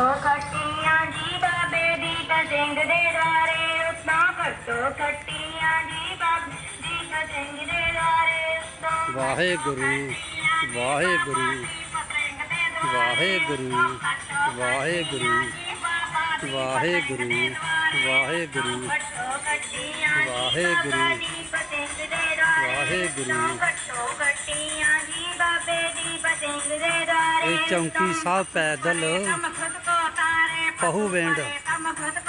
ਘੱਟੋ ਘੱਟੀਆਂ ਜੀ ਬਾਬੇ ਦੀ ਤਾਂ ਸਿੰਘ ਦੇ ਦਾਰੇ ਉਤਾਂ ਘੱਟੋ ਘੱਟੀਆਂ ਜੀ ਬਾਬੇ ਵਾਹਿਗੁਰੂ ਵਾਹਿਗੁਰੂ ਵਾਹਿਗੁਰੂ ਵਾਹਿਗੁਰੂ ਵਾਹਿਗੁਰੂ ਵਾਹਿਗੁਰੂ ਵਾਹਿਗੁਰੂ ਵਾਹਿਗੁਰੂ। ਇਹ ਚੌਂਕੀ ਪੈਦਲ। ਪਹੂਵਿੰਡ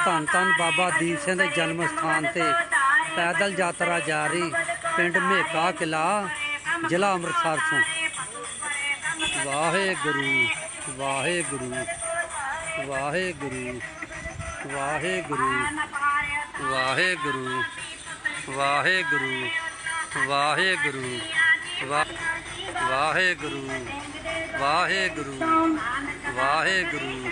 ਧੰਨ ਧੰਨ ਬਾਬਾ ਦੀਪ ਸਿੰਘ ਦੇ ਜਨਮ ਸਥਾਨ ਤੇ ਪੈਦਲ ਯਾਤਰਾ ਜਾਰੀ ਪਿੰਡ ਮੇਕਾ ਕਿਲਾ, ਜ਼ਿਲ੍ਹਾ ਅੰਮ੍ਰਿਤਸਰ ਤੋਂ। ਵਾਹਿਗੁਰੂ ਵਾਹਿਗੁਰੂ ਵਾਹਿਗੁਰੂ ਵਾਹਿਗੁਰੂ ਵਾਹਿਗੁਰੂ ਵਾਹਿਗੁਰੂ ਵਾਹਿਗੁਰੂ, ਵਾ- ਵਾਹਿਗੁਰੂ ਵਾਹਿਗੁਰੂ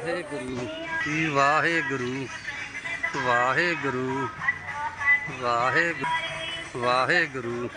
ਵਾਹਿਗੁਰੂ ਜੀ ਵਾਹਿਗੁਰੂ ਵਾਹਿਗੁਰੂ ਵਾਹਿਗੁਰੂ ਵਾਹਿਗੁਰੂ।